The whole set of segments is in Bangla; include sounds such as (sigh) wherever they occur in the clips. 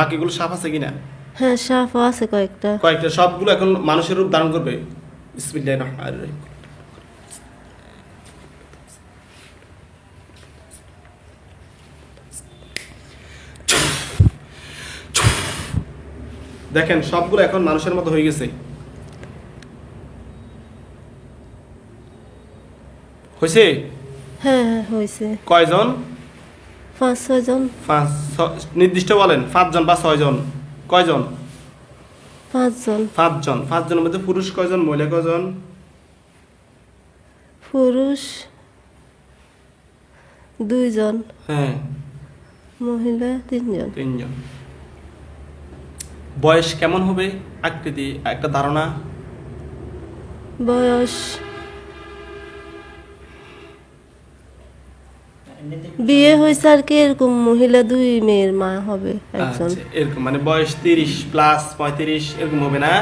বাকিগুলো সাপ আছে কিনা? হ্যাঁ সাপও আছে কয়েকটা। কয়েকটা সবগুলো এখন মানুষের রূপ ধারণ করবে। বিসমিল্লাহির রহমানির রহিম। দেখেন সবগুলো এখন মানুষের মতো হয়ে গেছে। হয়েছে? হ্যাঁ হ্যাঁ হয়েছে। কয়জন? পাঁচ ছয়জন পাঁচ নির্দিষ্ট বলেন পাঁচজন বা ছয়জন। কয়জন? পাঁচজন। পাঁচজন। পাঁচজনের মধ্যে পুরুষ কয়জন মহিলা কয়জন? পুরুষ দুইজন হ্যাঁ। মহিলা তিনজন। তিনজন। বয়স কেমন হবে? আকৃতি একটা ধারণা। বয়স বিয়ে হয়েছে আর কি এরকম মহিলা দুই মেয়ের মা হবে একজন। আচ্ছা, এরকম মানে বয়স তিরিশ প্লাস পঁয়ত্রিশ এরকম হবে না?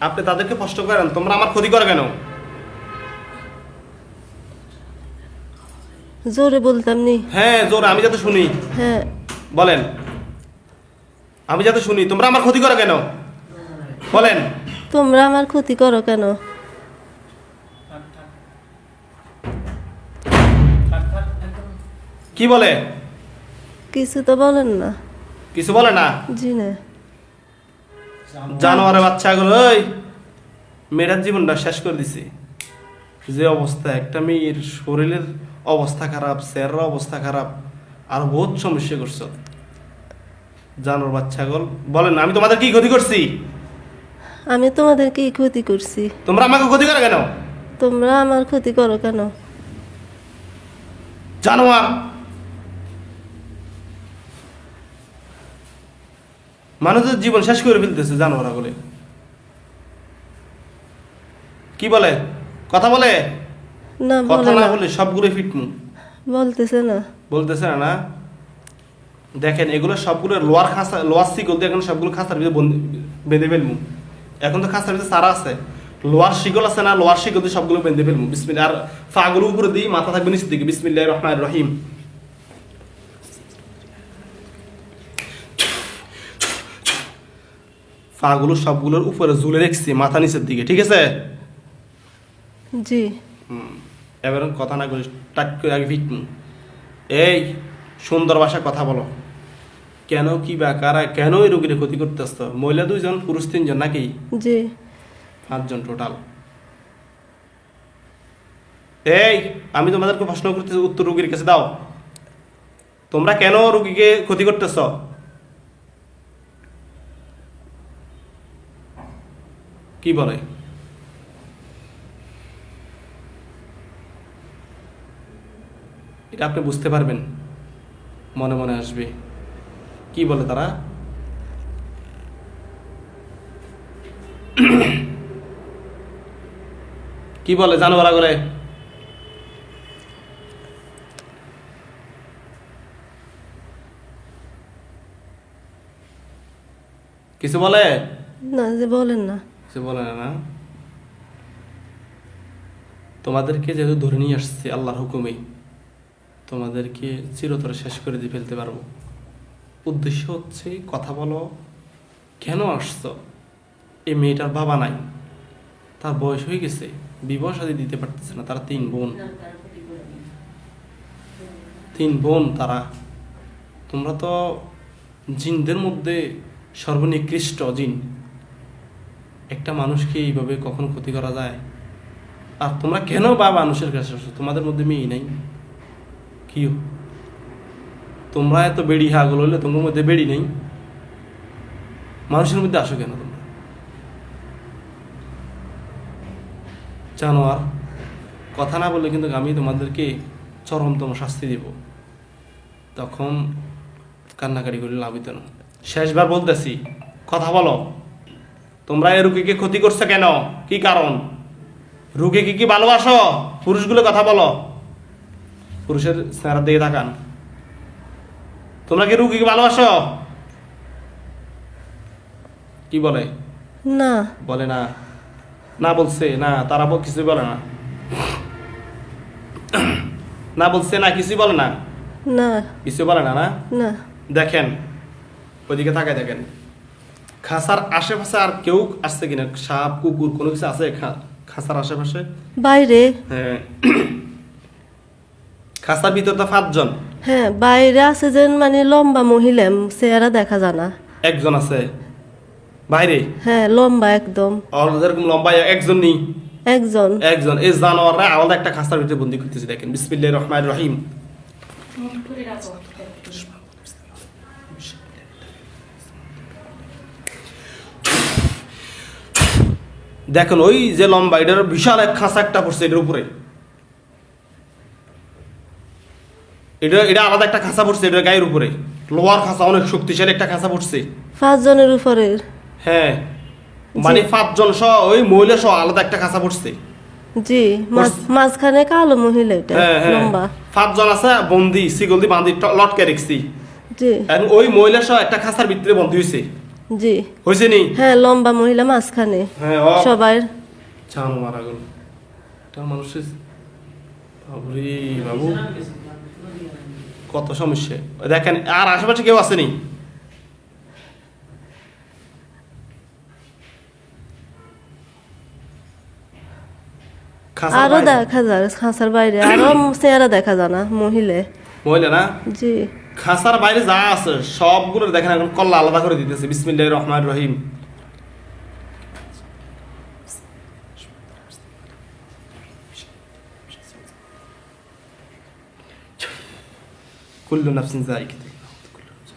আপনি তাদেরকে কষ্ট করেন তোমরা আমার ক্ষতি করো কেন? জোরে বলতাম নি। হ্যাঁ জোর আমি যাতে শুনি। হ্যাঁ। বলেন। আমি যাতে শুনি তোমরা আমার ক্ষতি করো কেন? বলেন। তোমরা আমার ক্ষতি করো কেন? কি বলে? কিছু তো বলেন না। কিছু বলে না? জি না। জানোয়ারের বাচ্চাগুলো ওই মেয়েটার জীবনটা শেষ করে দিছি। যে অবস্থা একটা মেয়ের শরীরের অবস্থা খারাপ স্যারের অবস্থা খারাপ আর বহুত সমস্যা করছ। জানোয়ার বাচ্চাগুল বলেন আমি তোমাদের কি ক্ষতি করছি? আমি তোমাদের কি ক্ষতি করছি? তোমরা আমাকে ক্ষতি করো কেন? তোমরা আমার ক্ষতি করো কেন? জানোয়ার মানুষের জীবন শেষ করে ফেলতেছে জানোয়ারা বলে কি বলে? কথা বলে? না কথা না বলে সবগুলো ফিটমু। বলতেছে না। বলতেছে না না। দেখেন এগুলো সবগুলো লোয়ার খাঁচা লোয়ার শিকল দিয়ে এখন সবগুলো খাঁচার ভিতরে বেঁধে ফেলব এখন তো খাঁচার ভিতরে সারা আছে। লোয়ার শিকল আছে না লোয়ার শিকল দিয়ে সবগুলো বেঁধে ফেলব বিসমিল্লা আর ফাগুলো উপরে দিই মাথা থাকবে নিচের দিকে। বিসমিল্লাহ রহমান রহিম। ফাগুলো সবগুলোর উপরে ঝুলে রেখেছি মাথা নিচের দিকে ঠিক আছে? জি। এবার কথা না বলিস টাক করে আগে ফিটমু এই সুন্দর ভাষায় কথা বলো। কেন কি বা কারা কেন এই রোগীর ক্ষতি করতে আসতো মহিলা দুইজন পুরুষ তিনজন নাকি? জি। পাঁচজন টোটাল এই আমি তোমাদেরকে প্রশ্ন করতেছি উত্তর রোগীর কাছে দাও। তোমরা কেন রোগীকে ক্ষতি করতেছ? কি বলে? এটা আপনি বুঝতে পারবেন। মনে মনে আসবে। কি বলে তারা? কি বলে জানো বলা করে কিছু বলে? না, যে বলেন না। কিছু বলে না তোমাদেরকে যেহেতু ধরে নিয়ে আসছে আল্লাহর হুকুমেই তোমাদেরকে চিরতরে শেষ করে দিয়ে ফেলতে পারব। উদ্দেশ্য হচ্ছে কথা বলো, কেন আসছো? এই মেয়েটার বাবা নাই, তার বয়স হয়ে গেছে, বিবাহ সাথে দিতে পারতেছে না, তারা তিন বোন। তিন বোন তারা। তোমরা তো জিনদের মধ্যে সর্বনিকৃষ্ট জিন। একটা মানুষকে এইভাবে কখনো ক্ষতি করা যায়? আর তোমরা কেন বা মানুষের কাছে আসো? তোমাদের মধ্যে মেয়ে নাই। কি তোমরা এত বেড়ি হাগল হলে তোমার মধ্যে বেড়ি নেই। মানুষের মধ্যে আসো কেন তোমরা? জানোয়ার কথা না বললে কিন্তু আমি তোমাদেরকে চরমতম শাস্তি দিব। তখন কান্নাকাটি করে লাভ হইতো না। শেষবার বলতেছি, কথা বলো। তোমরা এই রুগীকে ক্ষতি করছ কেন? কি কারণ? রুগীকে কি ভালোবাসো? পুরুষগুলো কথা বলো। পুরুষের চেহারা দিকে তাকান। তোমরা কি রুগীকে ভালোবাসো? কি বলে? না। বলে না। না বলছে না তারা কিছুই বলে না। না বলছে না কিছুই বলে না। না। কিছু বলে না না? না। দেখেন ওইদিকে তাকায় দেখেন। খাসার আশেপাশে আর কেউ আসছে কিনা? সাপ কুকুর কোনো কিছু আছে খাসার আশেপাশে? বাইরে। হ্যাঁ। খাসার ভিতর তো পাঁচজন। হ্যাঁ বাইরে আছে যে মানে লম্বা মহিলা চেহারা দেখা যায় না। একজন আছে। বাইরে? হ্যাঁ লম্বা একদম। আর যেরকম লম্বা একজন নেই। একজন। একজন। এই জানোয়াররা আলাদা একটা খাসার ভিতরে বন্দি করতেছে দেখেন। বিসমিল্লাহ রহমান রহিম। দেখেন ওই যে লম্বা এটার বিশাল এক খাঁচা একটা পড়ছে এটার উপরে। এটা এটা আলাদা একটা খাঁচা পড়ছে এটার গায়ের উপরে। লোহার খাঁচা অনেক শক্তিশালী একটা খাঁচা পড়ছে। পাঁচজনের উপরের? হ্যাঁ। মানে পাঁচজন সহ ওই মহিলা সহ আলাদা একটা খাঁচা পড়ছে। জি মাঝখানে কালো মহিলা এটা হ্যাঁ হ্যাঁ। লম্বা। পাঁচজন আছে বন্দি সিগল দিয়ে বান্ধি লটকে রেখছি। জি। আর ওই মহিলা সহ একটা খাঁচার ভিতরে বন্দি হয়েছে জি। হয়েছে নি? হ্যাঁ লম্বা মহিলা মাঝখানে। হ্যাঁ সবাই ছানো মারা গেল। এটা মানুষের বাবুরে বাবু। কত সমস্যা। দেখেন আর আশেপাশে কেউ আসেনি আরও দেখা যায় খাঁচার বাইরে। আরও চেহারা দেখা যায় না মহিলা। মহিলা না? জি। খাসার বাইরে যা আছে সবগুলো দেখেন এখন কল্লা আলাদা করে দিতেছে বিসমিল্লাহ রহমান রহিম كل نفس ذائقة الموت كل نفس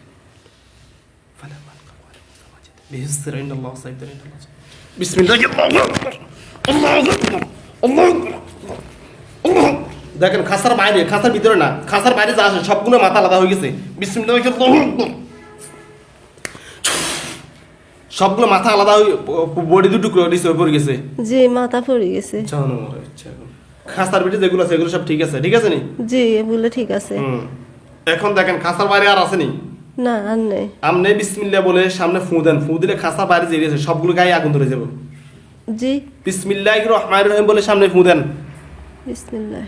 فلا من بيسر عند الله سيقدر عند الله بسم الله الله أكبر الله أكبر الله أكبر الله দেখেন খাসার বাইরে খাসার ভিতরে না খাসার বাইরে যা আছে সবগুলো মাথা আলাদা হয়ে গেছে। বিসমিল্লাহ সবগুলো মাথা আলাদা হয়ে বডি দুটো করে দিছে পড়ে গেছে। জি মাথা পড়ে গেছে। জানো এখন। খাসার ভিতরে যেগুলো আছে এগুলো সব ঠিক আছে ঠিক আছে নি? জি বলে ঠিক আছে। হুম। এখন দেখেন খাসার বাইরে আর আছে নি? না আর নেই। আমনে বিসমিল্লাহ বলে সামনে ফু দেন। ফু দিলে খাসার বাইরে যে আছে সবগুলো গায়ে আগুন ধরে যাবে। জি। বিসমিল্লাহ রহমান রহিম বলে সামনে ফু দেন। বিসমিল্লাহ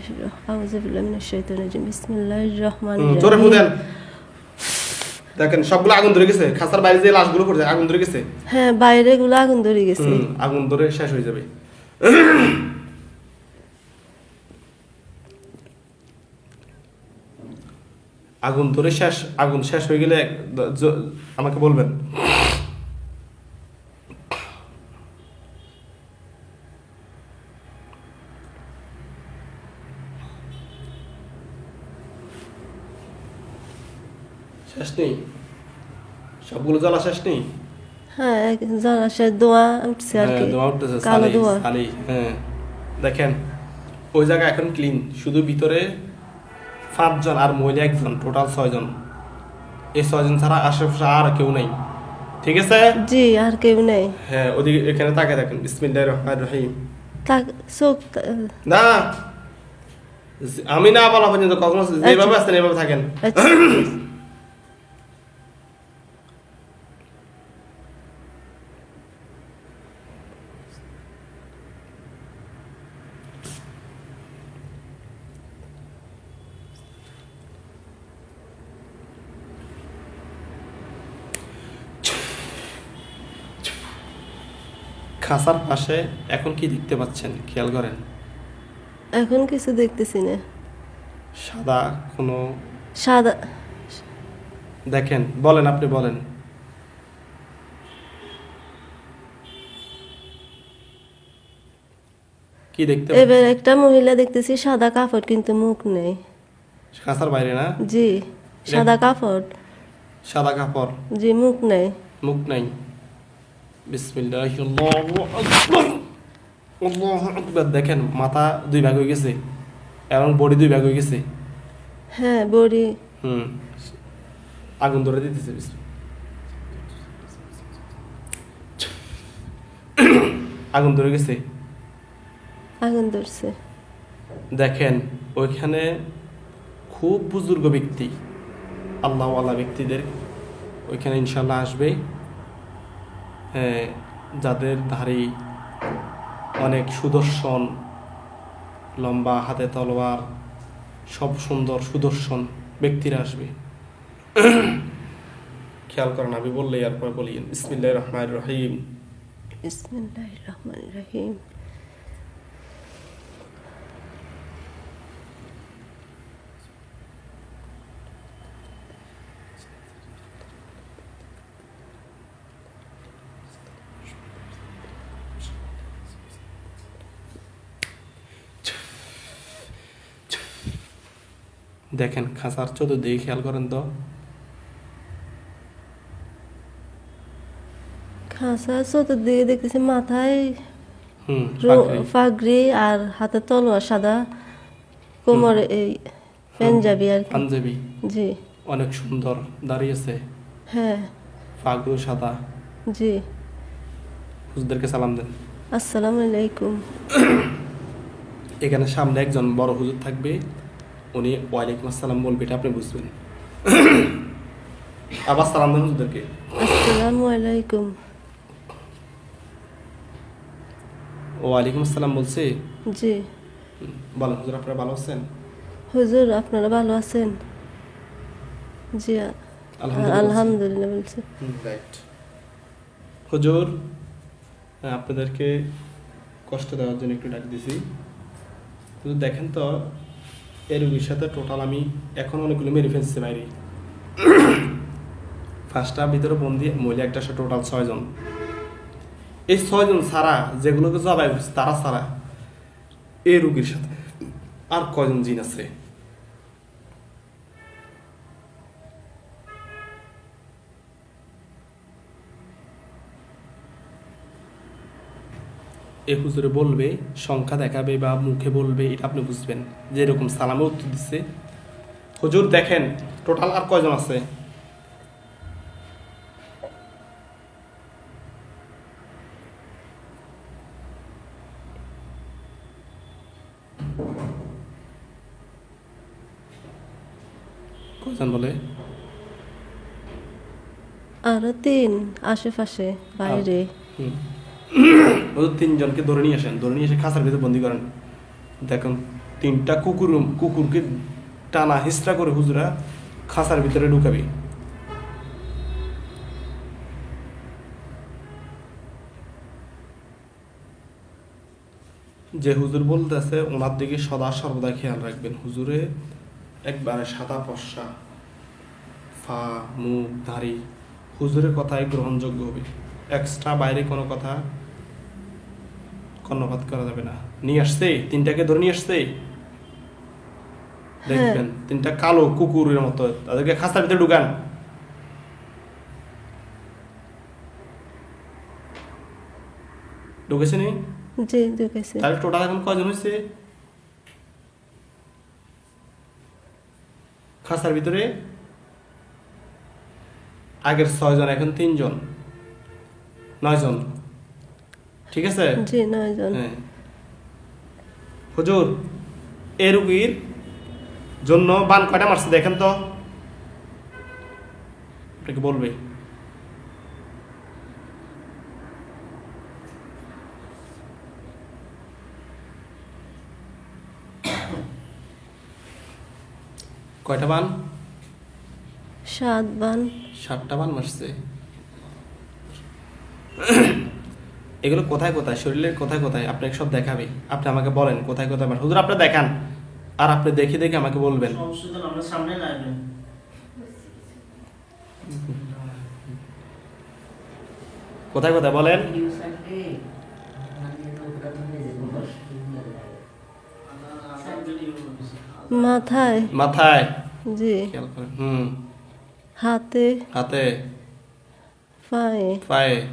আউযু বিল্লাহি মিনাশ শাইতানির রাজিম। বিসমিল্লাহির রহমানির হুম, জোরে দেখেন সবগুলো আগুন ধরে গেছে। খাসার বাইরে যে লাশগুলো পড়ছে আগুন ধরে গেছে? হ্যাঁ বাইরে গুলো আগুন ধরে গেছে। আগুন ধরে শেষ হয়ে যাবে। আগুন ধরে শেষ আগুন শেষ হয়ে গেলে আমাকে বলবেন শেষ নেই? সবগুলো জ্বালা শেষ নেই? হ্যাঁ জলাশয় দোয়া উঠছে আর হ্যাঁ, কি। ধোঁয়া উঠতেছে, কালো দোয়া। সালি, হ্যাঁ। দেখেন ওই জায়গা এখন ক্লিন শুধু ভিতরে পাঁচজন আর মহিলা একজন টোটাল ছয়জন। এই ছয়জন ছাড়া আশেপাশে আর কেউ নেই। ঠিক আছে? জি আর কেউ নেই। হ্যাঁ ওদিকে এখানে তাকে দেখেন বিসমিল্লাহির রহমানির রহিম। তা চোখ না আমি না বলা পর্যন্ত কখনো যেভাবে আসতেন এভাবে থাকেন। (coughs) খাসার পাশে এখন কি দেখতে পাচ্ছেন? খেয়াল করেন। এখন কিছু দেখতেছি না। সাদা কোনো সাদা দেখেন বলেন আপনি বলেন। কি দেখতে এবার একটা মহিলা দেখতেছি সাদা কাপড় কিন্তু মুখ নেই। খাসার বাইরে না? জি সাদা কাপড়। সাদা কাপড়। জি মুখ নেই। মুখ নাই। বিসমিল্লাহ আকবার। দেখেন মাথা দুই ভাগ হয়ে গেছে এবং বডি দুই ভাগ হয়ে গেছে। হ্যাঁ বড়ি হুম। আগুন ধরে দিতেছে আগুন ধরে গেছে। আগুন ধরছে। দেখেন ওইখানে খুব বুজুর্গ ব্যক্তি আল্লাহওয়ালা ব্যক্তিদের ওইখানে ইনশাল্লাহ আসবে যাদের ধারী অনেক সুদর্শন, লম্বা হাতে তলোয়ার, সব সুন্দর সুদর্শন ব্যক্তিরা আসবে। খেয়াল করেন আমি বললে এরপর বলি ইসমিল্লাহ রহমান রহিম। ইসমিল্লাহ রহমান রহিম। দেখেন খাঁচার চতুর্দিকে খেয়াল করেন তো। খাসা চতুর্দিকে দেখতেছি মাথায় আর হাতে তলোয়ার সাদা কোমরে এই পাঞ্জাবি আর পাঞ্জাবি। জি। অনেক সুন্দর দাঁড়িয়েছে। হ্যাঁ। পাগড়ি সাদা। জি। হুজুরদেরকে সালাম দেন। আসসালামু আলাইকুম। এখানে সামনে একজন বড় হুজুর থাকবে। উনি ওয়ালাইকুম আসসালাম বলবে এটা আপনি বুঝবেন। আবার সালাম দেন হুজুরদেরকে আসসালামু আলাইকুম। ওয়ালাইকুম আসসালাম বলছে। জি। বলেন হুজুর আপনারা ভালো আছেন? হুজুর আপনারা ভালো আছেন? জি আলহামদুলিল্লাহ আলহামদুলিল্লাহ বলছে। রাইট। হুজুর আপনাদেরকে কষ্ট দেওয়ার জন্য একটু ডাক দিছি। দেখেন তো এই রুগীর সাথে টোটাল আমি এখন অনেকগুলো মেরে ফেলছি বাইরে ফার্স্টটা ভিতরে বন্দি মহিলা একটা সাথে টোটাল ছয়জন এই ছয়জন ছাড়া যেগুলোকে জবাই তারা ছাড়া এই রুগীর সাথে আর কয়জন জিন আছে? এ হুজুরে বলবে সংখ্যা দেখাবে বা মুখে বলবে এটা আপনি বুঝবেন। যেরকম সালামে উত্তর দিচ্ছে হুজুর দেখেন টোটাল আর কয়জন আছে? কয়জন বলে? আরও তিন আশেপাশে বাইরে। হুম। হুজুর তিনজনকে ধরে নিয়ে আসেন, ধরে নিয়ে এসে খাঁচার ভিতরে বন্দি করেন। দেখুন, তিনটা কুকুর, কুকুরকে টানা হিস্ট্রা করে হুজুরা খাঁচার ভিতরে ঢুকাবি। যে হুজুর বলতেছে, ওনার দিকে সদা সর্বদা খেয়াল রাখবেন। হুজুরে একবারে সাদা পশা ফা, মুখ, দাড়ি, হুজুরের কথাই গ্রহণযোগ্য হবে। এক্সট্রা বাইরে কোনো কথা কর্ণপাত করা যাবে না। নিয়ে আসছে তিনটাকে ধরে নিয়ে আসছে দেখবেন তিনটা কালো কুকুরের মতো তাদেরকে খাস্তার ভিতরে ঢুকান। ঢুকেছে নি? জি ঢুকেছে। তাহলে টোটাল এখন কয়জন হয়েছে? খাসার ভিতরে? আগের ছয়জন এখন তিনজন। নয়জন। ঠিক আছে? জি নয়জন হ্যাঁ। হুজুর এ রুগীর জন্য বান কয়টা মারছে দেখেন তো। আপনাকে বলবে। কয়টা বান? সাত বান। সাতটা বান মারছে। এগুলো কোথায় কোথায়? শরীরের কোথায় কোথায়? আপনাকে সব দেখাবে আপনি আমাকে বলেন কোথায় কোথায় মার হুজুর আপনি দেখান। আর আপনি দেখে দেখে আমাকে বলবেন। আমরা সামনে কোথায় কোথায় বলেন? মাথায়। মাথায়। জি। হুম। হাতে। হাতে। পায়ে। পায়ে।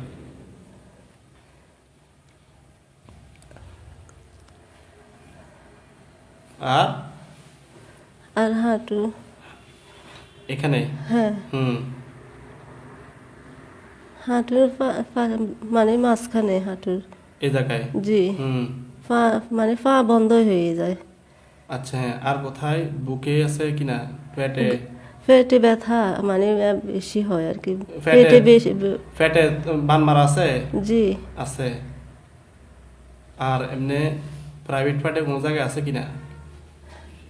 আর? আর হাঁটু। এখানে? হ্যাঁ। হুম। হাঁটুর মানে মাঝখানে হাঁটুর। এই জায়গায়? জি। হুম। পা মানে পা বন্ধ হয়ে যায়। আচ্ছা হ্যাঁ। আর কোথায়? বুকে আছে কিনা পেটে পেটে ব্যথা মানে বেশি হয় আর কি? পেটে বেশি পেটে বান মারা আছে? জি। আছে। আর এমনি প্রাইভেট পার্টে কোনো জায়গায় আছে কিনা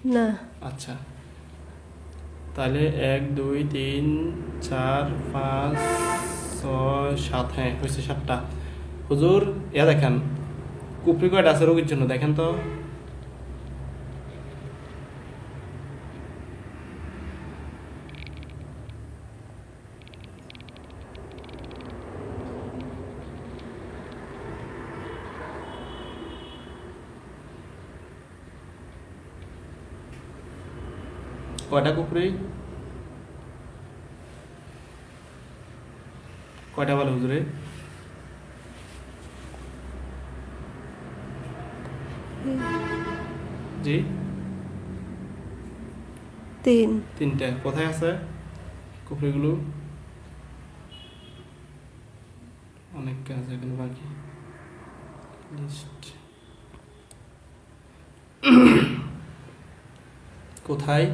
না। আচ্ছা। তাহলে এক, দুই, তিন, চার, পাঁচ, ছয়, সাত হ্যাঁ হয়েছে সাতটা। হুজুর, ইয়া দেখেন কুপরি কয়টা আছে রোগীর জন্য? দেখেন তো। কয়টা কুপরি কয়টা বলে হুজুরে? জি? তিন। তিনটা। কোথায় আছে কুপড়িগুলো অনেক কাজ এখানে বাকি। লিস্ট কোথায়?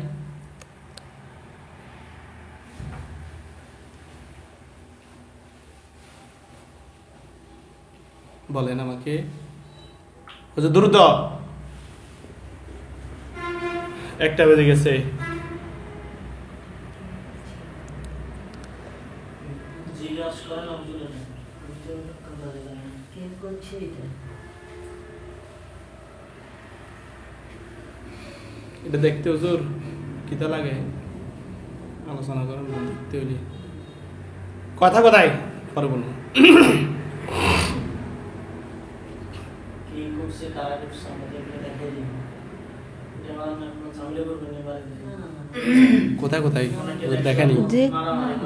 বলেন আমাকে। হচ্ছে দ্রুত। একটা বেজে গেছে। এটা? এটা দেখতে হুজুর কিতা লাগে? আলোচনা করেন দেখতে হইলে কথা কোথায়? পরে বলুন কি করছে কারা করছে আমাদের দেখাই দিন কোথায় কোথায় দেখেনি জি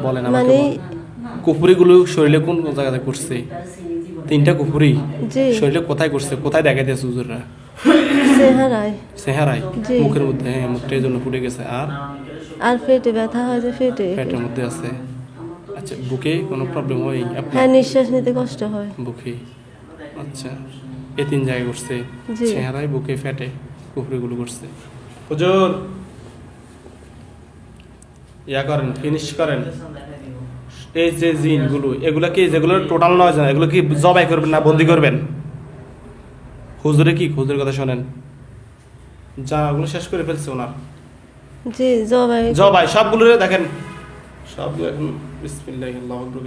বলেন আমাকে মানে। কুপুরিগুলো শরীরে কোন কোন জায়গাতে করছে তিনটা কুপুরি শরীরে কোথায় করছে কোথায় দেখাইতেছে হুজুররা চেহারায় চেহারায় মুখের মধ্যে হ্যাঁ মুখটা জন্য ফুটে গেছে আর আর পেটে ব্যথা হয় যে পেটে পেটের মধ্যে আছে আচ্ছা বুকে কোনো প্রবলেম হয় হ্যাঁ নিঃশ্বাস নিতে কষ্ট হয় বুকে আচ্ছা এই তিন জায়গায় করছে। চেহারায় বুকে ফেটে কুপুরিগুলো করছে হুজুর ইয়া করেন ফিনিশ করেন। এই যে জিনগুলো এগুলো কি যেগুলো টোটাল নয় জানা এগুলো কি জবাই করবেন না বন্দি করবেন? হুজুরে কি হুজুরের কথা শোনেন। যা ওগুলো শেষ করে ফেলছে ওনার। জি জবাই। জবাই সবগুলো দেখেন। সবগুলো এখন বিসমিল্লাহ আল্লাহু আকবার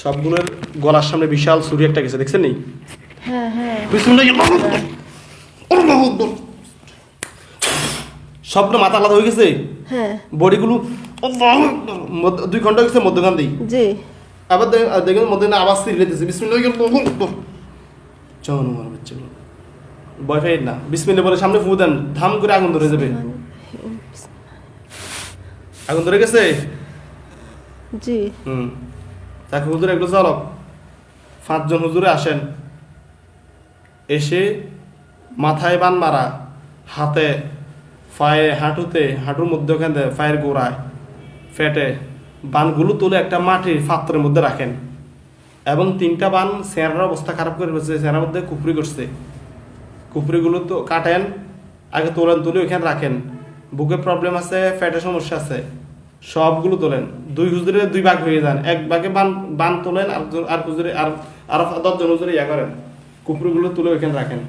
সবগুলোর গলার সামনে বিশাল ছুরি একটা গেছে দেখছেন নি? হ্যাঁ হ্যাঁ। সবগুলো মাথা আলাদা হয়ে গেছে? হ্যাঁ। বডিগুলো দুই ঘণ্টা গেছে মধ্যখান দিয়ে। জি। আবার দে- আর দেখবেন মধ্যে না বিসমিল্লাহ আল্লাহু আমার বাচ্চাগুলো বয়ফ্রেন্ড না। বিসমিল্লাহ বলে সামনে ফু দেন। ধাম করে আগুন ধরে যাবে। আগুন ধরে গেছে? জি। হুম। তাকে হুজুর এগুলো চলক পাঁচজন হুজুরে আসেন। এসে মাথায় বান মারা, হাতে, পায়ে হাঁটুতে, হাঁটুর মধ্যে ওখানে পায়ের গোড়ায় ফেটে বানগুলো তুলে একটা মাটির পাত্রের মধ্যে রাখেন এবং তিনটা বান চেহারার অবস্থা খারাপ করে ফেলছে চেহারার মধ্যে কুপুরি করছে। কুপুরিগুলো তো কাটেন, আগে তোলেন, তুলে ওইখানে রাখেন। বুকে প্রবলেম আছে ফ্যাটের সমস্যা আছে, সবগুলো তোলেন। দুই হুজুরে দুই ভাগ হয়ে যান। এক ভাগে বান বান তোলেন, আর আর হুজুরে, আর আর দশজন হুজুরে ইয়া করেন। কুপুরিগুলো তুলে ওইখানে রাখেন।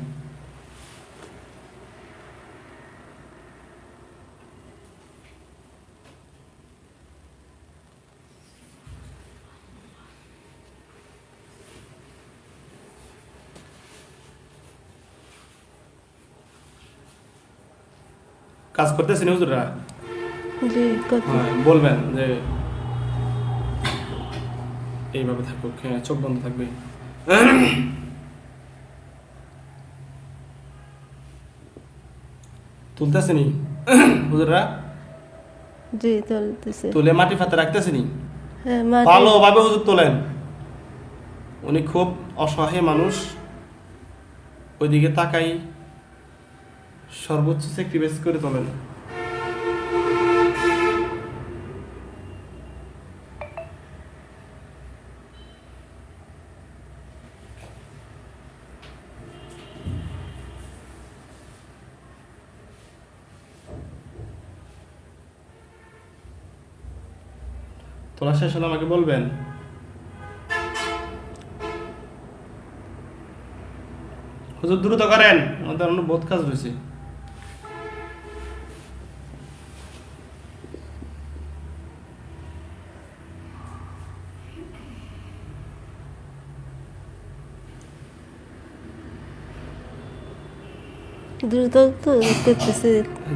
কাজ করতেছেন হুজুরা জি হ্যাঁ বলবেন যে এইভাবে থাকুক হ্যাঁ চোখ বন্ধ থাকবে। তুলতেছেনি? (coughs) হুজুররা? জি তুলতেছে। তুলে মাটি ফাতে রাখতেছেনি? হ্যাঁ মাটি ভালোভাবে হুজুর তোলেন। উনি খুব অসহায় মানুষ। ওইদিকে তাকাই সর্বোচ্চ স্যাক্রিফাইস করে তোলেন। তোলা শেষ হলে আমাকে বলবেন? হুজুর দ্রুত করেন। আমাদের অন্য বোধ কাজ রয়েছে। দ্রুত তো করতেছে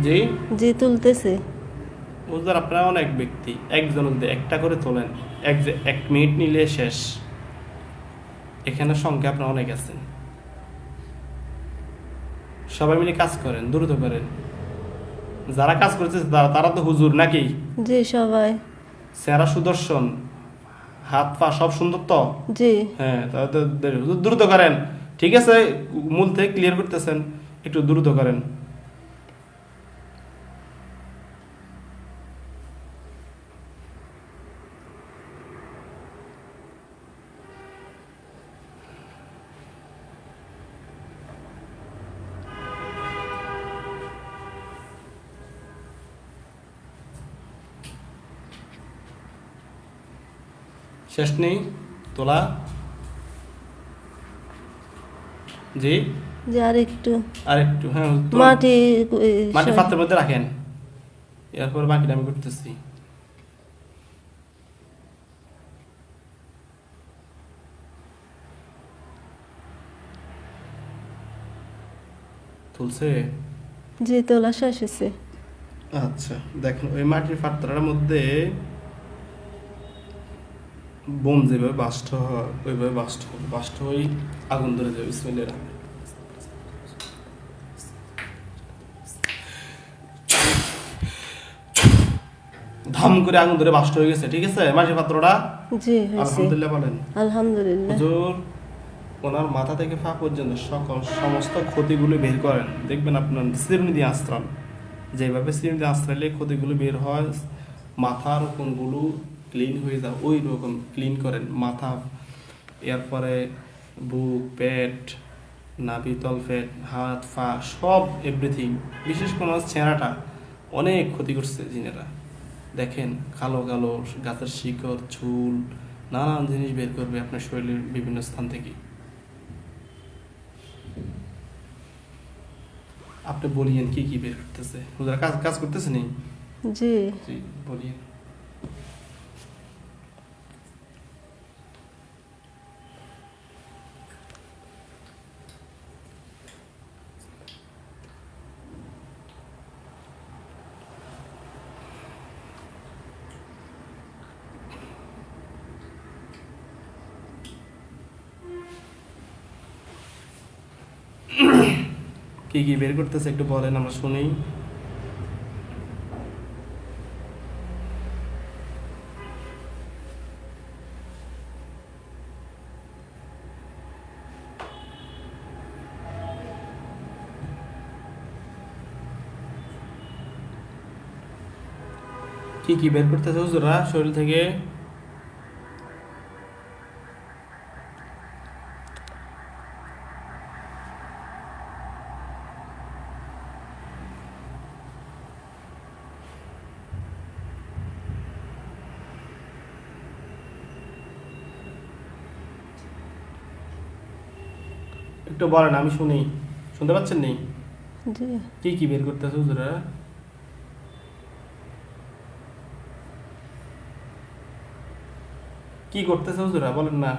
জি? জি তুলতেছে। বুঝলেন আপনারা অনেক ব্যক্তি একজন যদি একটা করে তোলেন এক এক মিনিট নিলে শেষ। এখানে সংখ্যা আপনারা অনেক আছেন সবাই মিলে কাজ করেন দ্রুত করেন। যারা কাজ করতেছে তারা তারা তো হুজুর নাকি? জি সবাই। সেরা সুদর্শন হাত পা সব সুন্দর তো? জি। হ্যাঁ তাহলে তো হুজুর দ্রুত করেন। ঠিক আছে মূল থেকে ক্লিয়ার করতেছেন একটু দ্রুত করেন। শেষ নেই তোলা। জি? যে আর একটু আর একটু হ্যাঁ। মাটি মাটি পাত্রের মধ্যে রাখেন। এরপর বাকিটা আমি করতেছি। তুলছে? জি তোলা শেষ হয়েছে। আচ্ছা দেখেন ওই মাটির পাত্রটার মধ্যে বোম যেভাবে বাস্ট হয় ওইভাবে বাস্ট হবে বাস্ট হয়ে আগুন ধরে যাবে রহমানির ধাম করে আগুন ধরে বাস্ট হয়ে গেছে ঠিক আছে? মাটির পাত্রটা জি আলহামদুলিল্লাহ বলেন। আলহামদুলিল্লাহ। হুজুর ওনার মাথা থেকে পা পর্যন্ত সকল সমস্ত ক্ষতিগুলো বের করেন। দেখবেন আপনার সিরনি দিয়ে আশ্রাম যেভাবে সিরনি দিয়ে আশ্রাইলে ক্ষতিগুলো বের হয় মাথার কোনগুলো ক্লিন হয়ে যায় ওই রকম ক্লিন করেন। মাথা এরপরে বুক পেট নাভি তলপেট হাত পা সব এভরিথিং বিশেষ করে ওনার চেহারাটা অনেক ক্ষতি করছে জিনেরা। দেখেন কালো কালো গাছের শিকড় চুল নানান জিনিস বের করবে আপনার শরীরের বিভিন্ন স্থান থেকে। আপনি বলিয়েন কি কি বের করতেছে? কাজ কাজ করতেছে নি জি। জি বলিয়েন। কি বের করতেছে একটু বলেন আমরা শুনি। কি কি বের করতেছে হুজুরা শরীর থেকে? একটু বলেন আমি শুনি। শুনতে পাচ্ছেন নি? কি কি বের করতেছে হুজুরা? কি করতেছে হুজুরা? বলেন না।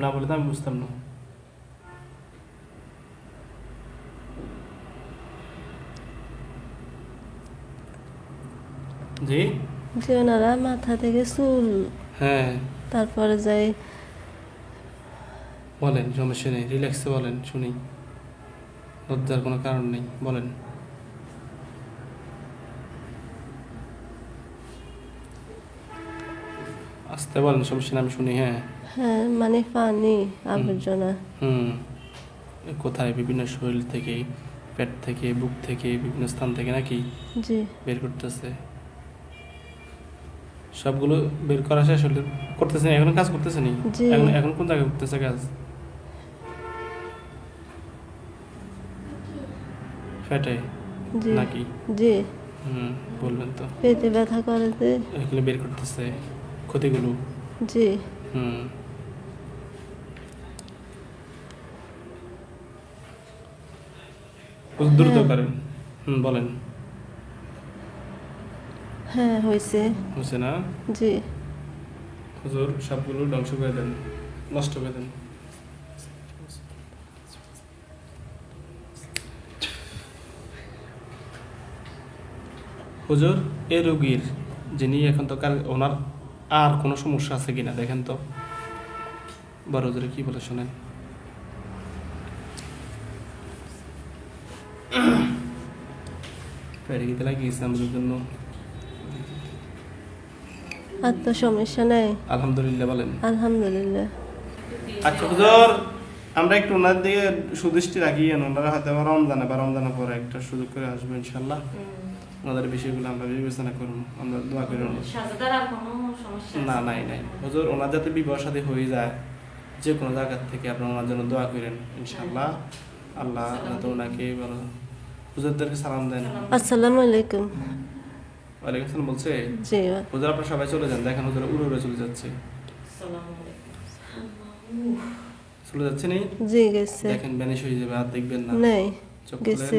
না বলে তো আমি বুঝতাম না। জি? যে ওনারা মাথা থেকে চুল হ্যাঁ। তারপরে যাই বলেন সমস্যা নেই রিল্যাক্সে বলেন শুনি। লজ্জার কোনো কারণ নেই বলেন। আস্তে বলেন সমস্যা আমি শুনি হ্যাঁ। হ্যাঁ মানে পানি আবর্জনা। হুম। কোথায়? বিভিন্ন শরীর থেকে পেট থেকে বুক থেকে বিভিন্ন স্থান থেকে নাকি? জি। বের করতেছে। সবগুলো বের করা শেষ হলে করতেছে এখন কাজ করতেছে নি? জি। এখন এখন কোন জায়গায় করতেছে কাজ? ফ্যাটে জি নাকি? জি। হুম বলবেন তো। পেটে ব্যথা করে যে। এগুলো বের করতেছে ক্ষতিগুলো। জি। হুম। দ্রুত হ্যাঁ। করেন। হুম বলেন। হ্যাঁ হয়েছে। বুঝছে না? জি। হুজুর সবগুলো ধ্বংস করে দেন নষ্ট করে দেন। হুজুর এ রোগীর যিনি এখন তো কার ওনার আর কোনো সমস্যা আছে কিনা দেখেন তো। বড় হুজুরে কি বলে শোনেন। (coughs) লাগিয়েছে আমাদের জন্য। আর তো সমস্যা নাই। আলহামদুলিল্লাহ বলেন। আলহামদুলিল্লাহ। আচ্ছা হুজুর আমরা একটু ওনার দিকে সুদৃষ্টি রাখি ওনারা হয়তো রমজানে বা রমজানের পরে একটা সুযোগ করে আসব ইনশাল্লাহ। ওনাদের বিষয়গুলো আমরা বিবেচনা করব আমরা দোয়া করি ওনার সাজাদার আর কোনো সমস্যা না নাই নাই। হুজুর ওনার যাতে বিবাহ সাথে হয়ে যায় যে কোনো জায়গা থেকে আপনারা ওনার জন্য দোয়া করেন ইনশাল্লাহ আল্লাহ যাতে ওনাকে ভালো হুজুরদেরকে সালাম দেন। আসসালামু আলাইকুম। ওয়ালাইকুম সালাম বলছে জি হুজুর আপনারা সবাই চলে যান দেখেন হুজুর উড়ে উড়ে চলে যাচ্ছে। চলে যাচ্ছে নেই জি গেছে। দেখেন ব্যানিশ হয়ে যাবে আর দেখবেন না। নাই চোখ গেছে।